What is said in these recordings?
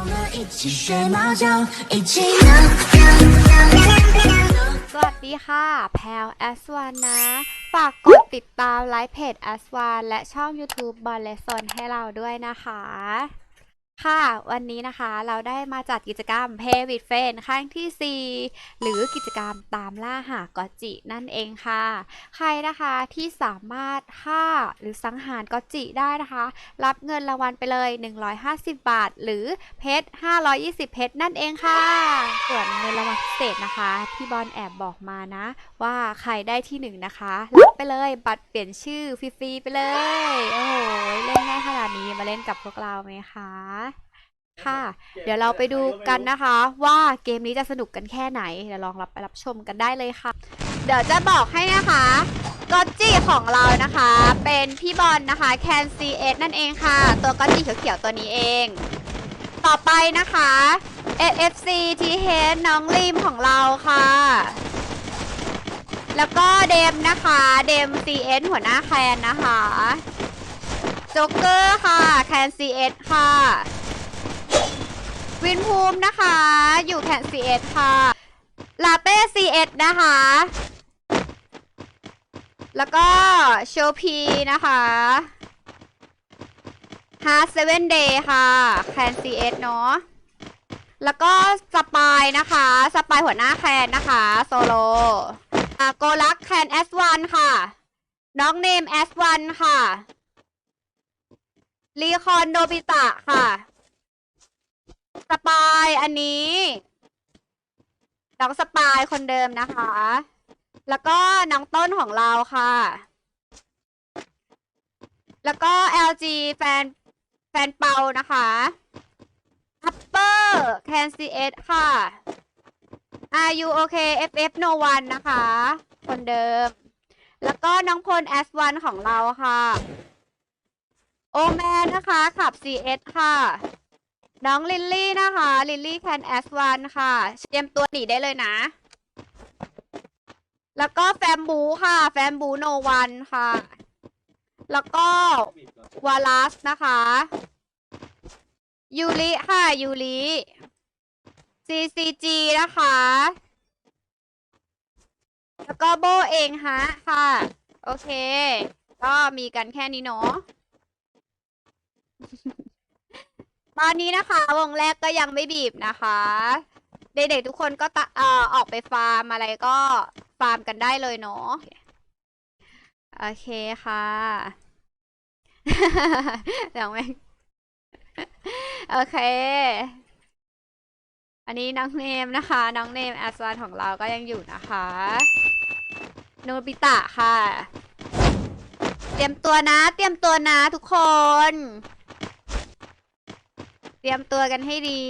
们一起学猫叫，一起喵喵喵喵喵。 สวัสดีค่ะ แพลวแอสวานนะ ฝากกดติดตามไลฟ์เพจแอสวานและช่อง YouTube บอลเลซนให้เราด้วยนะคะ ค่ะ วันนี้นะคะเราได้มาจัดกิจกรรม Pay with Friend ครั้งที่ 4 หรือกิจกรรมตามล่าหากอจินั่นเองค่ะ ใครนะคะที่สามารถฆ่าหรือสังหารกอจิได้นะคะ รับเงินรางวัลไปเลย 150 บาท หรือเพชร 520 เพชรนั่นเองค่ะ ส่วนเงินรางวัลพิเศษนะคะพี่บอลแอบบอกมานะ ว่าใครได้ที่หนึ่งนะคะรับไปเลยบัตรเปลี่ยนชื่อฟรีๆไปเลย โอ้โหเล่นง่ายขนาดนี้มาเล่นกับพวกเราไหมคะ ค่ะ เดี๋ยวเราไปดูกันนะคะ ว่าเกมนี้จะสนุกกันแค่ไหน เดี๋ยวลองรับไปรับชมกันได้เลยค่ะ เดี๋ยวจะบอกให้นะคะกอตจิของเรานะคะ เป็นพี่บอลนะคะแคนซีเอนั่นเองค่ะ ตัวกอตจิเขียวๆตัวนี้เอง ต่อไปนะคะ AFC t h น้องริมของเราค่ะ แล้วก็เดมนะคะ เดม CS หัวหน้าแคนนะคะโจ๊กเกอร์ค่ะ แคน CS ค่ะ วินภูมินะคะ อยู่แคน CS ค่ะลาเต้ CS นะคะ แล้วก็โชพีนะคะฮาร์เซเว่นเดย์ค่ะ แคน CS เนาะแล้วก็สปายนะคะ สปายหัวหน้าแคนนะคะ โซโลอะโกลักแคน S1 ค่ะ น้องเนม S1 ค่ะ รีคอนโดบิตะค่ะ สปายอันนี้น้องสปายคนเดิมนะคะ แล้วก็น้องต้นของเราค่ะ แล้วก็ LG แฟนแฟนเปานะคะฮัปเปอร์แคนซีเอสค่ะ Are you okay FF no one นะคะ คนเดิม แล้วก็น้องพล S1 ของเราค่ะ โอแมนนะคะ ขับ CS ค่ะ น้องลิลลี่นะคะ ลิลลี่แคน S1 ค่ะ เตรียมตัวหนีได้เลยนะ แล้วก็แฟมบูค่ะ แฟมบูโนวันค่ะ แล้วก็วาลัสนะคะ ยูริค่ะ ยูริ CCG นะคะ แล้วก็โบเองฮะค่ะ โอเค ก็มีกันแค่นี้เนาะ ตอนนี้นะคะ วงแรกก็ยังไม่บีบนะคะ เด็กๆทุกคนก็ตะเอ่อออกไปฟาร์มอะไรก็ฟาร์มกันได้เลยเนาะโอเคค่ะเดี๋ยวแม่งโอเค อันนี้น้องเนมนะคะ น้องเนมแอสวานของเราก็ยังอยู่นะคะโนบิตะค่ะ เตรียมตัวนะ เตรียมตัวนะทุกคน เตรียมตัวกันให้ดี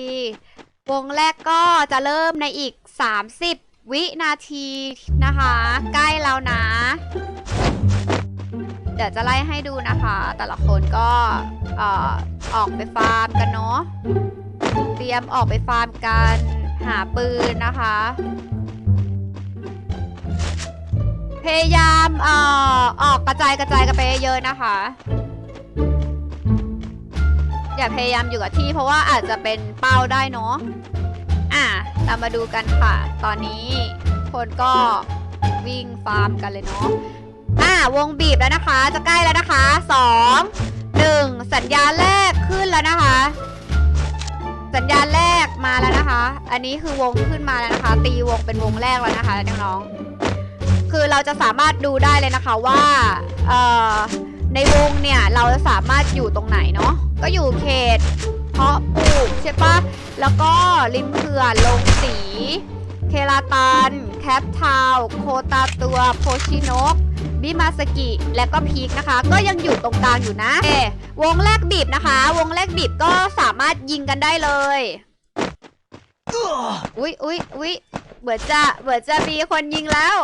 วงแรกก็จะเริ่มในอีก 30 วินาทีนะคะ ใกล้แล้วนะ เดี๋ยวจะไล่ให้ดูนะคะ แต่ละคนก็ออกไปฟาร์มกันเนาะ เตรียมออกไปฟาร์มกันหาปืนนะคะ พยายามออออกกระจายกระจายกันไปเยอะนะคะ อย่าพยายามอยู่กับที่เพราะว่าอาจจะเป็นเป้าได้เนาะอะเรามาดูกันค่ะ ตอนนี้คนก็วิ่งฟาร์มกันเลยเนาะอะวงบีบแล้วนะคะ จะใกล้แล้วนะคะสองหนึ่งสัญญาณแรกขึ้นแล้วนะคะ สัญญาณแรกมาแล้วนะคะ อันนี้คือวงขึ้นมาแล้วนะคะ ตีวงเป็นวงแรกแล้วนะคะน้องๆคือเราจะสามารถดูได้เลยนะคะว่าเอ่อ ในวงเนี่ย เราจะสามารถอยู่ตรงไหนเนาะก็อยู่เขต เพาะปลูกใช่ปะแล้วก็ริมเขื่อนลงสี เคลาตัน แคปทาวโคตาตัวโพชิโนะบิมาสกิและก็พีคนะคะ ก็ยังอยู่ตรงกลางอยู่นะเอวงแรกบีบนะคะ วงแรกบีบก็สามารถยิงกันได้เลยอุ๊ยอุ๊ยอุ๊ยเหมือนจะเหมือนจะมีคนยิงแล้ว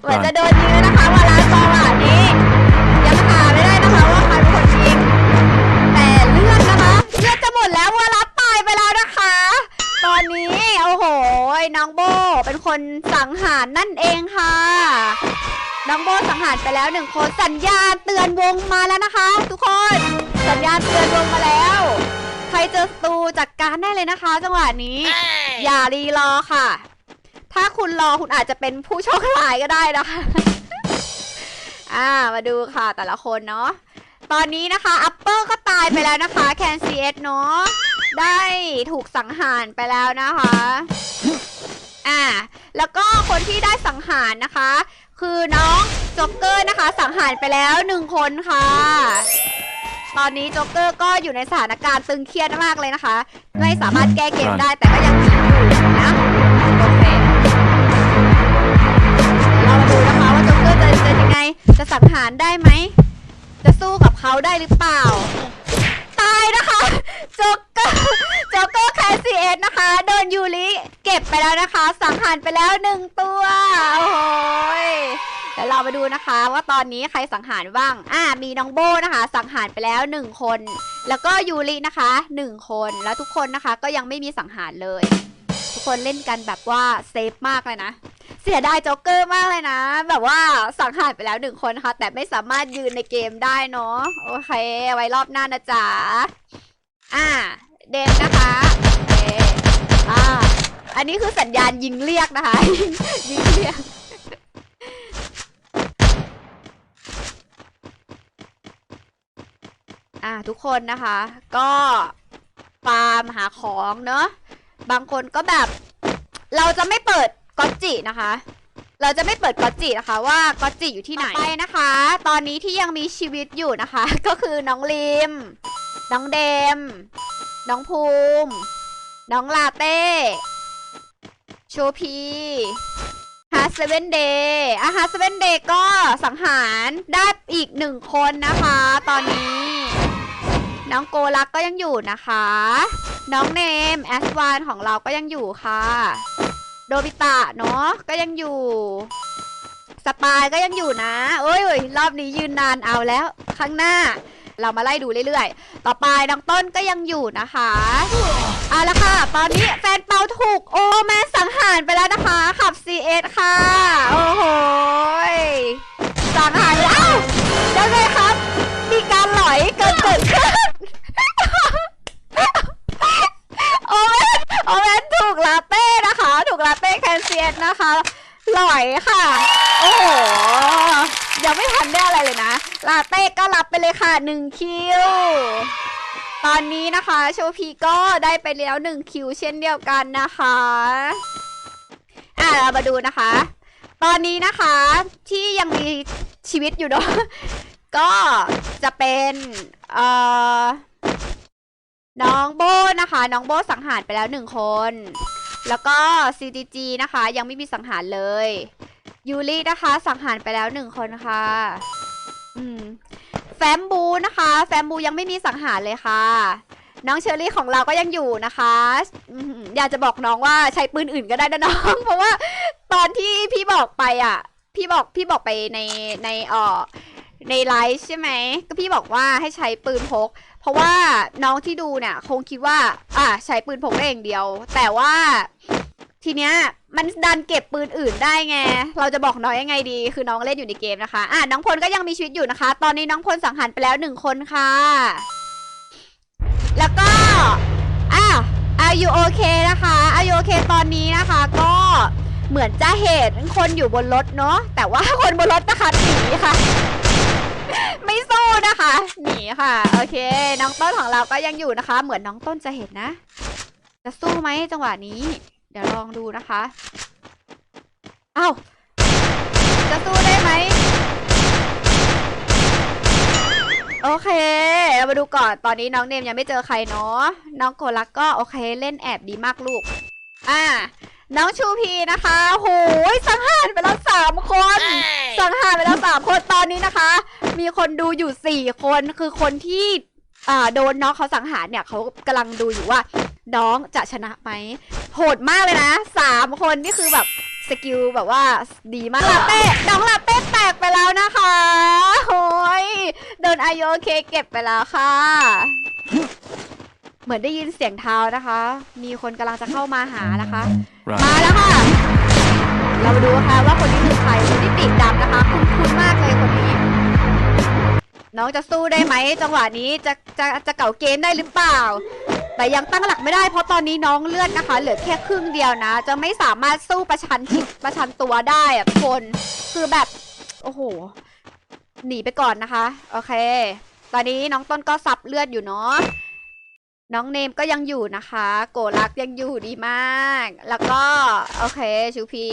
เหมือนจะโดนยิงแล้วนะคะวาลาตอว่ะนี้ คนสังหารนั่นเองค่ะน้องโบสังหารไปแล้วหนึ่งคนสัญญาณเตือนวงมาแล้วนะคะ ทุกคน สัญญาณเตือนวงมาแล้ว ใครเจอศัตรูจัดการได้เลยนะคะ จังหวะนี้ อย่ารีรอค่ะ ถ้าคุณรอคุณอาจจะเป็นผู้โชคร้ายก็ได้นะคะอ่ามาดูค่ะแต่ละคนเนาะตอนนี้นะคะอัปเปอร์ก็ตายไปแล้วนะคะแคนซีเอสเนาะได้ถูกสังหารไปแล้วนะคะ อ่า แล้วก็คนที่ได้สังหารนะคะ คือน้องจ็อกเกอร์นะคะ สังหารไปแล้วหนึ่งคนค่ะ ตอนนี้จ็อกเกอร์ก็อยู่ในสถานการณ์ตึงเครียดมากเลยนะคะ ไม่สามารถแก้เกมได้แต่ก็ยังอยู่นะโอเคเรามาดูนะคะว่าจ็อกเกอร์จะจะยังไง จะสังหารได้ไหม จะสู้กับเขาได้หรือเปล่า ตายนะคะจ็อกเกอร์จ็อกเกอร์แคสซีเอสนะคะ โดนยูริ ก็บไปแล้วนะคะ สังหารไปแล้วหนึ่งตัว โอ้โหยเดี๋ยวเรามาดูนะคะ ว่าตอนนี้ใครสังหารบ้าง อ่า มีน้องโบนะคะ สังหารไปแล้วหนึ่งคน แล้วก็ยูรินะคะหนึ่งคน แล้วทุกคนนะคะก็ยังไม่มีสังหารเลย ทุกคนเล่นกันแบบว่าเซฟมากเลยนะ เสียดายโจ๊กเกอร์มากเลยนะ แบบว่าสังหารไปแล้วหนึ่งคนนะคะ แต่ไม่สามารถยืนในเกมได้เนาะ โอเค ไว้รอบหน้านะจ๊ะ อ่า เดนนะคะโอเคอ่า อันนี้คือสัญญาณยิงเรียกนะคะ ยิงเรียก อ่าทุกคนนะคะ ก็ฟาร์มหาของเนอะบางคนก็แบบ เราจะไม่เปิดก๊อตจินะคะ เราจะไม่เปิดก๊อตจินะคะว่าก๊อตจิอยู่ที่ไหนไปนะคะ ตอนนี้ที่ยังมีชีวิตอยู่นะคะ ก็คือน้องลิม น้องเดม น้องภูมิ น้องลาเต้ โชพีฮาร์เซเว่นเดย์อะฮาร์เซเว่นเดย์ก็สังหารได้อีกหนึ่งคนนะคะ ตอนนี้ น้องโกลักก็ยังอยู่นะคะ น้องเนมแอสวานของเราก็ยังอยู่ค่ะ โดบิตะเนาะก็ยังอยู่ สปายก็ยังอยู่นะ เอ้ยรอบนี้ยืนนานเอาแล้ว ข้างหน้า เรามาไล่ดูเรื่อยๆ ต่อไปน้องต้นก็ยังอยู่นะคะเอาละค่ะ ตอนนี้แฟนเปาถูกโอแมนสังหารไปแล้วนะคะขับ CS ค่ะ โอ้โหสังหารแล้วยังไงครับ มีการหลอยเกิดเกิดขึ้นโอเวนโอเวนถูกลาเต้นะคะ ถูกลาเต้แคนเซียนนะคะ หลอยค่ะ โอ้โหยังไม่ทันได้อะไรเลยนะ ลาเต้ก็รับไปเลยค่ะหนึ่งคิว ตอนนี้นะคะโชพีก็ได้ไปแล้วหนึ่งคิวเช่นเดียวกันนะคะ อะเรามาดูนะคะ ตอนนี้นะคะที่ยังมีชีวิตอยู่เนาะก็จะเป็นเอ่อน้องโบนะคะ น้องโบสังหารไปแล้วหนึ่งคน แล้วก็ CTG นะคะ ยังไม่มีสังหารเลย ยูรินะคะ สังหารไปแล้วหนึ่งคนค่ะ อืมแฟมบูนะคะ แฟมบูยังไม่มีสังหารเลยค่ะ น้องเชอรี่ของเราก็ยังอยู่นะคะอืมอยากจะบอกน้องว่าใช้ปืนอื่นก็ได้นะน้อง เพราะว่าตอนที่พี่บอกไปอะ พี่บอกพี่บอกไปในในเอ่อในไลฟ์ใช่ไหมก็พี่บอกว่าให้ใช้ปืนพก เพราะว่าน้องที่ดูเนี่ยคงคิดว่า อะใช้ปืนพกได้อย่างเดียว แต่ว่า ทีเนี้ยมันดันเก็บปืนอื่นได้ไง เราจะบอกน้องยังไงดี คือน้องเล่นอยู่ในเกมนะคะ อะน้องพลก็ยังมีชีวิตอยู่นะคะ ตอนนี้น้องพลสังหารไปแล้วหนึ่งคนค่ะ แล้วก็อะ Are you okay นะคะ Are you okay ตอนนี้นะคะ ก็เหมือนจะเห็นคนอยู่บนรถเนาะ แต่ว่าคนบนรถนะคะหนีค่ะ ไม่สู้นะคะ หนีค่ะ โอเค น้องต้นของเราก็ยังอยู่นะคะ เหมือนน้องต้นจะเห็นนะ จะสู้ไหมจังหวะนี้ เดี๋ยวลองดูนะคะ เอ้า จะสู้ได้ไหม โอเค เรามาดูก่อน ตอนนี้น้องเนมยังไม่เจอใครเนาะ น้องโกลักก็โอเคเล่นแอบดีมากลูก อ่า น้องชูพีนะคะโหยสังหารไปแล้วสามคน สังหารไปแล้วสามคน ตอนนี้นะคะ มีคนดูอยู่สี่คน คือคนที่อ่าโดนน้องเขาสังหารเนี่ยเขากำลังดูอยู่ว่า น้องจะชนะไหมโหดมากเลยนะสามคนนี่คือแบบสกิลแบบว่าดีมากลาเต้น้องลาเต้แตกไปแล้วนะคะโอ้ยโดนไอโอเคเก็บไปแล้วค่ะ เหมือนได้ยินเสียงเท้านะคะ มีคนกำลังจะเข้ามาหานะคะ Run. มาแล้วค่ะ เรามาดูค่ะว่าคนนี้คือใครคนที่ปีกดำนะคะ คุ้นคุ้นๆมากเลยคนนี้ น้องจะสู้ได้ไหมจังหวะนี้จะจะจะเก่าเกมได้หรือเปล่า แต่ยังตั้งหลักไม่ได้เพราะตอนนี้น้องเลือดนะคะ เหลือแค่ครึ่งเดียวนะ จะไม่สามารถสู้ประชันทิประชันตัวได้อะทุกคนคือแบบ โอ้โห หนีไปก่อนนะคะ โอเค ตอนนี้น้องต้นก็ซับเลือดอยู่เนาะน้องเนมก็ยังอยู่นะคะ โกลักยังอยู่ดีมาก แล้วก็ โอเคชูพี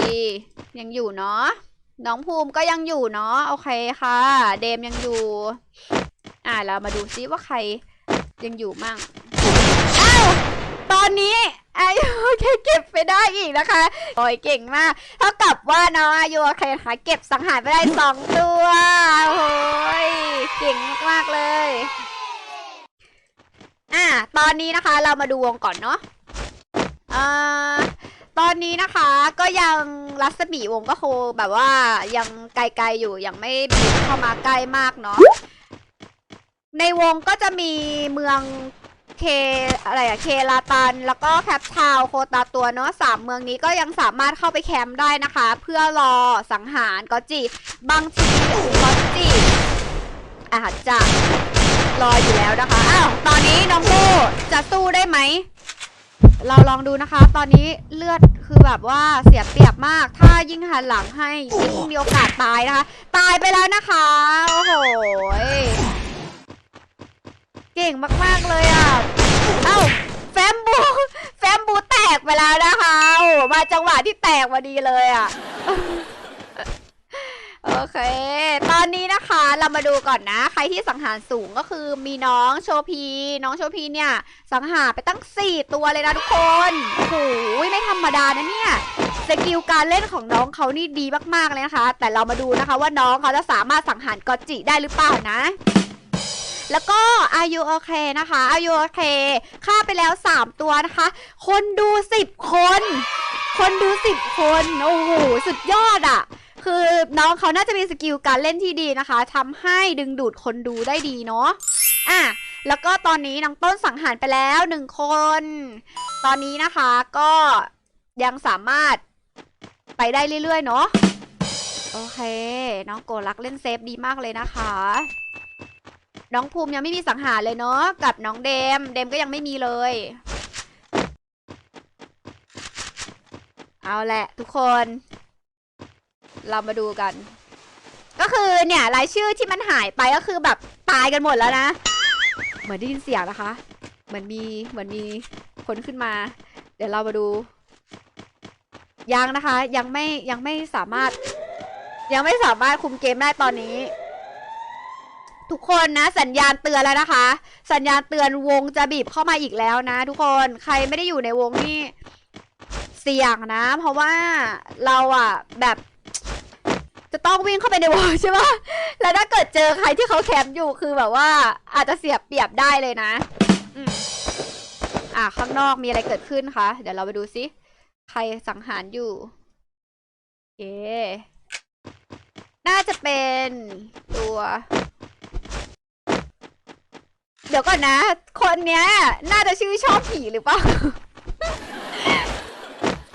ยังอยู่เนาะน้องภูมิก็ยังอยู่เนาะโอเคค่ะ เดมยังอยู่ อ่าเรามาดูซิว่าใครยังอยู่มั่ง ตอนนี้อายุแค่เก็บไปได้อีกนะคะ โอ้ยเก่งมาก เท่ากับว่าน้องอายุโอเคนะคะเก็บสังหารไปได้สองตัวโอ้ยเก่งมากๆเลย อะตอนนี้นะคะเรามาดูวงก่อนเนาะอ่าตอนนี้นะคะก็ยังรัศมีวงก็คแบบว่ายังไกลๆอยู่ยังไม่เข้ามาใกล้มากเนาะในวงก็จะมีเมือง เคอะไรอะเคลาตัน แล้วก็แคปทาวโคตาตัวเนาะสามเมืองนี้ก็ยังสามารถเข้าไปแคมป์ได้นะคะ เพื่อรอสังหารก็จิบางทีก็จิอาจจะรออยู่แล้วนะคะ อ้าว ตอนนี้น้องโบจะสู้ได้ไหม เราลองดูนะคะ ตอนนี้เลือดคือแบบว่าเสียเปรียบมาก ถ้ายิ่งหันหลังให้ยิ่งมีโอกาสตายนะคะ ตายไปแล้วนะคะ โอ้โห เก่งมากๆเลยอะ เอ้าแฟมบูแฟมบูแตกไปแล้วนะคะโอ้มาจังหวะที่แตกพอดีเลยอะ โอเค ตอนนี้นะคะเรามาดูก่อนนะ ใครที่สังหารสูงก็คือมีน้องโชพี น้องโชพีเนี่ย สังหารไปตั้ง 4 ตัวเลยนะทุกคนโอ้โหไม่ธรรมดานะเนี่ยสกิลการเล่นของน้องเขานี่ดีมากๆเลยนะคะ แต่เรามาดูนะคะว่าน้องเขาจะสามารถสังหารกอจิได้หรือเปล่านะ แล้วก็อายุโอเคนะคะอายุโอเคฆ่าไปแล้ว 3 ตัวนะคะ คนดู 10 คน คนดู 10 คน โอ้โห สุดยอดอะ่ะ คือน้องเขาน่าจะมีสกิลการเล่นที่ดีนะคะทำให้ดึงดูดคนดูได้ดีเนาะอะแล้วก็ตอนนี้น้องต้นสังหารไปแล้วหนึ่งคน ตอนนี้นะคะก็ยังสามารถไปได้เรื่อยๆ เนาะโอเค น้องโกลักเล่นเซฟดีมากเลยนะคะ น้องภูมิยังไม่มีสังหารเลยเนาะกับน้องเดม เดมก็ยังไม่มีเลย เอาแหละทุกคน เรามาดูกัน ก็คือเนี่ยรายชื่อที่มันหายไปก็คือแบบตายกันหมดแล้วนะ เหมือนได้ยินเสียงนะคะ เหมือนมีเหมือนมีคนขึ้นมา เดี๋ยวเรามาดู ยังนะคะ ยังไม่ยังไม่สามารถ ยังไม่สามารถคุมเกมได้ตอนนี้ ทุกคนนะ สัญญาณเตือนแล้วนะคะ สัญญาณเตือนวงจะบีบเข้ามาอีกแล้วนะ ทุกคนใครไม่ได้อยู่ในวงนี่เสี่ยงนะ เพราะว่าเราอะแบบจะต้องวิ่งเข้าไปในวงใช่ปะแล้วถ้าเกิดเจอใครที่เขาแคมป์อยู่คือแบบว่า อาจจะเสียบเปรียบได้เลยนะอะข้างนอกมีอะไรเกิดขึ้นคะ เดี๋ยวเราไปดูซิ ใครสังหารอยู่โอเคน่าจะเป็นตัว เดี๋ยวก่อนนะ คนเนี้ย น่าจะชื่อชอบผีหรือเปล่า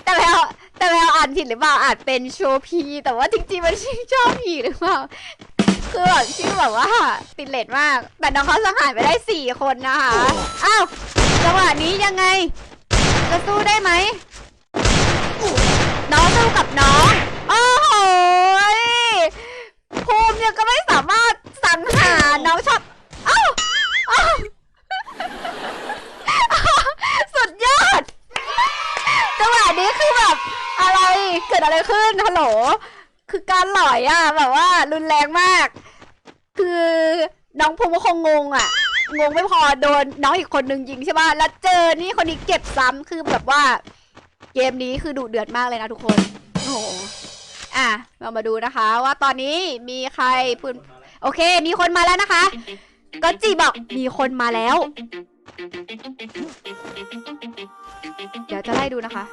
แต่แล้วแต่แล้วอ่านผิดหรือเปล่าอานเป็นโชพี แต่ว่าจริงๆมันชื่อชอบผีหรือเปล่า คือแบบชื่อแบบว่า ติดเลทมาก แต่น้องเขาสังหารไปได้สี่คนนะคะอ้าวจังหวะนี้ยังไง จะสู้ได้ไหม น้องสู้กับน้อง โอ้โหยภูมิยังก็ไม่สามารถสังหารน้องชอบ เอ้าเอ้า สุดยอด จังหวะนี้คือแบบอะไร เกิดอะไรขึ้น ฮัลโหล คือการหล อยอะแบบว่า รุนแรงมาก คือน้องภูมิก็คงงงอะงงไม่พอโดนน้องอีกคนนึงยิงใช่ป่ะแล้วเจอนี่คนนี้เก็บซ้ำคือแบบว่า เกมนี้คือดุเดือดมากเลยนะทุกคนโอ้โหอะเรามาดูนะคะ ว่าตอนนี้มีใครพูดโอเค มีคนมาแล้วนะคะ ก็จีบอกมีคนมาแล้ว เดี๋ยวจะไล่ดูนะคะ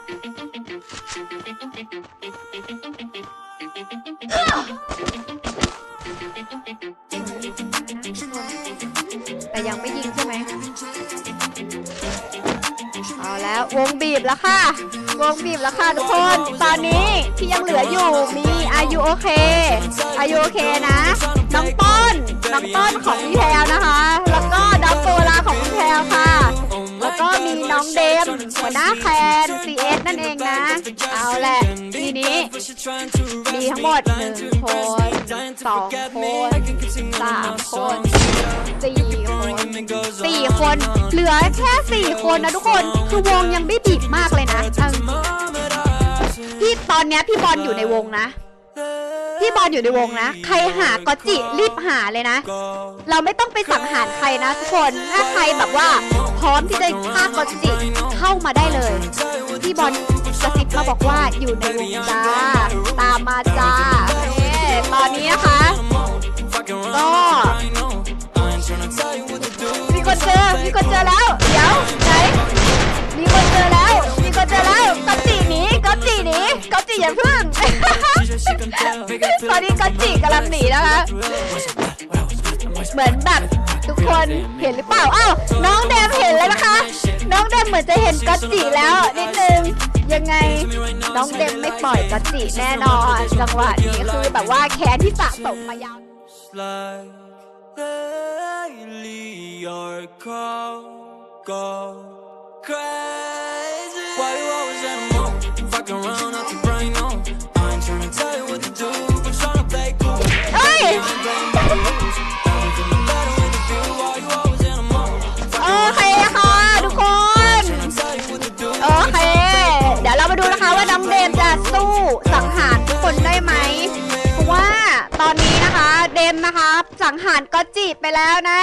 แต่ยังไม่ยิงใช่ไหมเอาแล้ววงบีบแล้วค่ะ วงบีบแล้วค่ะทุกคน ตอนนี้ที่ยังเหลืออยู่มีอายุโอเคอายุโอเคนะ น้องต้น น้องต้นของพี่แพลวนะคะ แล้วก็น้องโซลาของพี่แพลค่ะ แล้วก็มีน้องเดมหัวหน้าแคน CS นั่นเองนะ เอาแหละทีนี้ มีทั้งหมดหนึ่งคนสองคนสามคนสี่คนสี่คน เหลือแค่สี่คนนะทุกคน คือวงยังไม่บีบมากเลยนะพี่ตอนเนี้ยพี่บอลอยู่ในวงนะ พี่บอลอยู่ในวงนะ ใครหาก็จิรีบหาเลยนะ เราไม่ต้องไปสังหารใครนะทุกคน ถ้าใครแบบว่า พร้อมที่จะฆ่าก็จิเข้ามาได้เลย พี่บอลกระซิบมาบอกว่าอยู่ในวงจ้า ตอนนี้ก็จิกำลังหนีนะคะ เหมือนแบบทุกคนเห็นหรือเปล่าอ้าวน้องเดมเห็นแล้วนะคะ น้องเดมเหมือนจะเห็นก็จิแล้วนิดนึงยังไงน้องเดมไม่ปล่อยก็จิแน่นอนจังหวะนี้คือแบบว่าแค้นที่สะสมมายาว Daily or call go crazy. Why you always at a mall? Fucking around out the brain on. เอ้ยโอเคค่ะทุกคน โอเค เดี๋ยวเรามาดูนะคะว่าน้องเดมจะสู้สังหารทุกคนได้ไหมเพราะว่าตอนนี้นะคะเดมนะคะสังหารก็จีบไปแล้วนะ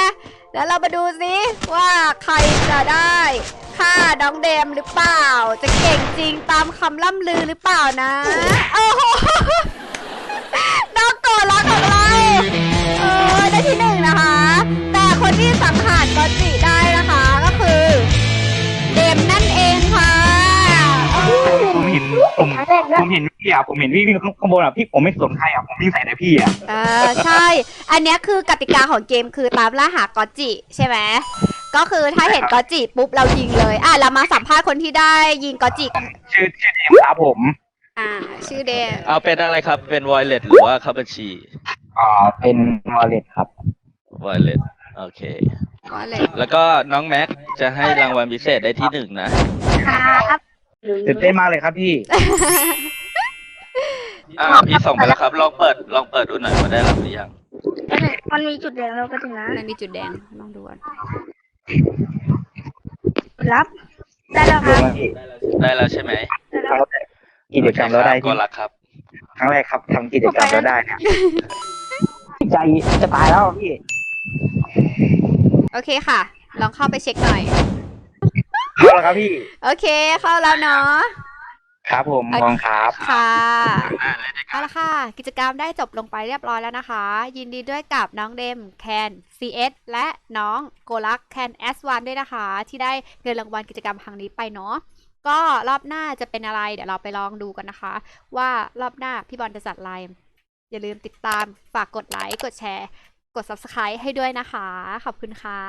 แล้วเรามาดูซิว่าใครจะได้ฆ่าน้องเดมหรือเปล่า จะเก่งจริงตามคำล่ำลือหรือเปล่านะ โอ้โห ที่สังหารก็จีได้นะคะก็คือเดมนั่นเองค่ะโอ้โหผมเห็นผมผมเห็นพี่อะผมเห็นพี่วิ่งข้างบนอะพี่ผมไม่สนใครอะผมวิ่งใส่แต่พี่อะเออใช่ อันเนี้ยคือกติกาของเกมคือตามล่าหากอตจิใช่ไหมก็คือถ้าเห็นกอตจิปุ๊บเรายิงเลยอะเรามาสัมภาษณ์คนที่ได้ยิงกอตจิชื่อชื่อเดมครับผม อ่า ชื่อเดมเอาเป็นอะไรครับเป็นวอยเล็ตหรือว่าเข้าบัญชีอ่าเป็นวอลเล็ตครับวอยเล็ต โอเคว่าเลยแล้วก็น้องแม็กจะให้รางวัลพิเศษได้ที่หนึ่งนะตื่นเต้นมากเลยครับพี่ อ่าพี่ส่งไปแล้วครับ ลองเปิดลองเปิดดูหน่อยว่าได้รับหรือยัง มันมีจุดแดงแล้วก็ถึงนะนั่นมีจุดแดงลองดูก่อนรับ ได้แล้วคดูรับนะพี่ได้แล้วใช่ไหมครั้งแรกกิจกรรมเราได้ก็ที่รักครับ ครั้งแรกครับทำกิจกรรมเราได้เนี่ยใจจะตายแล้วพี่ โอเคค่ะ ลองเข้าไปเช็คหน่อย เข้าแล้วครับพี่โอเคเข้าแล้วเนาะ ครับผมมองครับ ค่ะได้เลยนะครับเอาละค่ะ กิจกรรมได้จบลงไปเรียบร้อยแล้วนะคะ ยินดีด้วยกับน้องเดมแคน CS และน้องโกลักแคน S1 ด้วยนะคะ ที่ได้เงินรางวัลกิจกรรมครั้งนี้ไปเนาะก็รอบหน้าจะเป็นอะไร เดี๋ยวเราไปลองดูกันนะคะ ว่ารอบหน้าพี่บอลจะจัดอะไรอย่าลืมติดตามฝากกดไลค์กดแชร์ กด Subscribe ให้ด้วยนะคะ ขอบคุณค่ะ